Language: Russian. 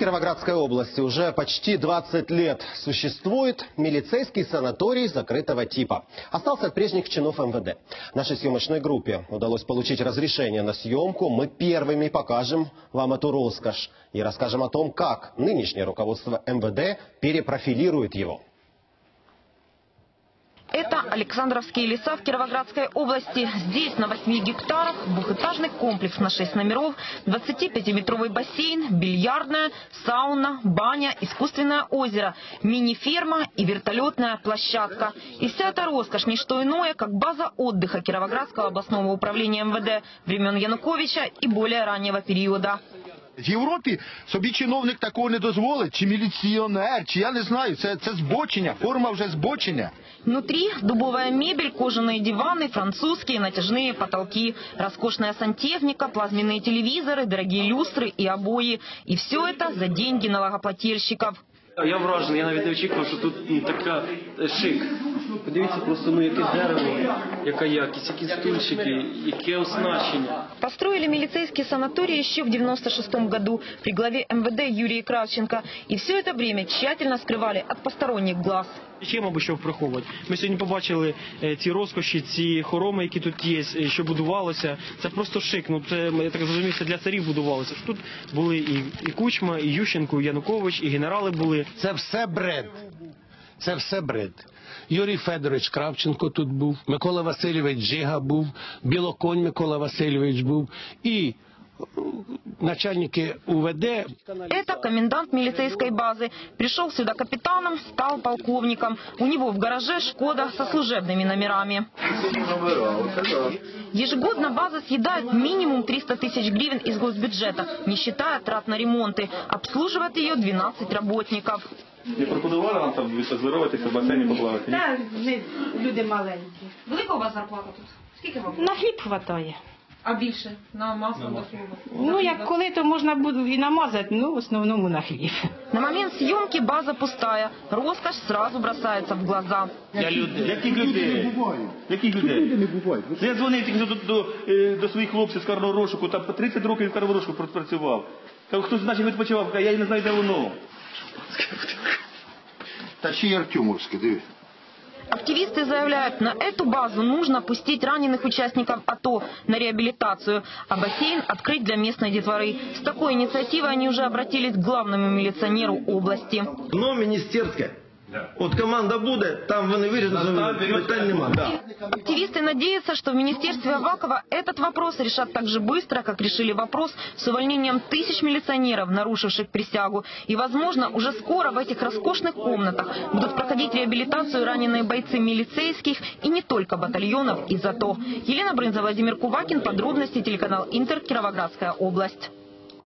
Кировоградской области уже почти 20 лет существует милицейский санаторий закрытого типа. Остался от прежних чинов МВД. Нашей съемочной группе удалось получить разрешение на съемку. Мы первыми покажем вам эту роскошь и расскажем о том, как нынешнее руководство МВД перепрофилирует его. Это Александровские леса в Кировоградской области. Здесь на 8 гектарах двухэтажный комплекс на 6 номеров, 25-метровый бассейн, бильярдная, сауна, баня, искусственное озеро, мини-ферма и вертолетная площадка. И вся эта роскошь не что иное, как база отдыха Кировоградского областного управления МВД времен Януковича и более раннего периода. В Європі собі чиновник такого не дозволить, чи міліціонер, чи я не знаю. Це, це збочення, форма вже збочення. Внутри дубовая мебель, кожаные диваны, французские натяжные потолки, роскошная сантехника, плазменные телевизоры, дорогие люстры и обои. И все это за деньги налогоплательщиков. Я вражений, я навіть не очікував, що тут ну, така е, шик. Подивіться просто, ну яке дерево, яка якість, які стульчики, яке оснащення. Построили милицейский санаторий еще в 96 году при главе МВД Юрии Кравченко. И все это время тщательно скрывали от посторонних глаз. Чим або що приховувати? Ми сьогодні побачили е, ці розкоші, ці хороми, які тут є, е, що будувалося. Це просто шик. Ну це я так зрозумів, це для царів будувалося. Тут були і, і Кучма, і Ющенко, і Янукович, і генерали були. Це все бред. Це все бред. Юрій Федорович Кравченко тут був, Микола Васильович Джига був, Білоконь Микола Васильович був і е, начальники УВД. Это комендант милицейской базы. Пришел сюда капитаном, стал полковником. У него в гараже «Шкода» со служебными номерами. Ежегодно база съедает минимум 300 тысяч гривен из госбюджета, не считая трат на ремонты. Обслуживает ее 12 работников. Не пропонували вам там відтазируватися в басейні поплавати? Та ми люди маленькі. Велика у вас зарплата тут? Скільки вам? На хліб хватає. А більше? На масло до хліба? Ну, як коли, то можна буде і намазати, ну, в основному на хліб. На момент съемки база пустая. Роскошь сразу бросается в глаза. Я люди. Яких людей? Яких людей? Люди не бувають. Я дзвонив тільки до, до, е, до своїх хлопців з Карного Розшуку, там по 30 років в Карного Розшуку працював. Кажу, хтось значить відпочивав, я не знаю, де воно. Та ще й Артемовське, диви. Активисты заявляют, на эту базу нужно пустить раненых участников АТО на реабилитацию, а бассейн открыть для местной детворы. С такой инициативой они уже обратились к главному милиционеру области. Но міністерське. От команда буде, там вони вирішать, питань нема. Активисты надеются, что в Министерстве Авакова этот вопрос решат так же быстро, как решили вопрос с увольнением тысяч милиционеров, нарушивших присягу. И, возможно, уже скоро в этих роскошных комнатах будут проходить реабилитацию раненые бойцы милицейских и не только батальонов из АТО. Елена Брынза, Владимир Кувакин. Подробности телеканал Интер, Кировоградская область.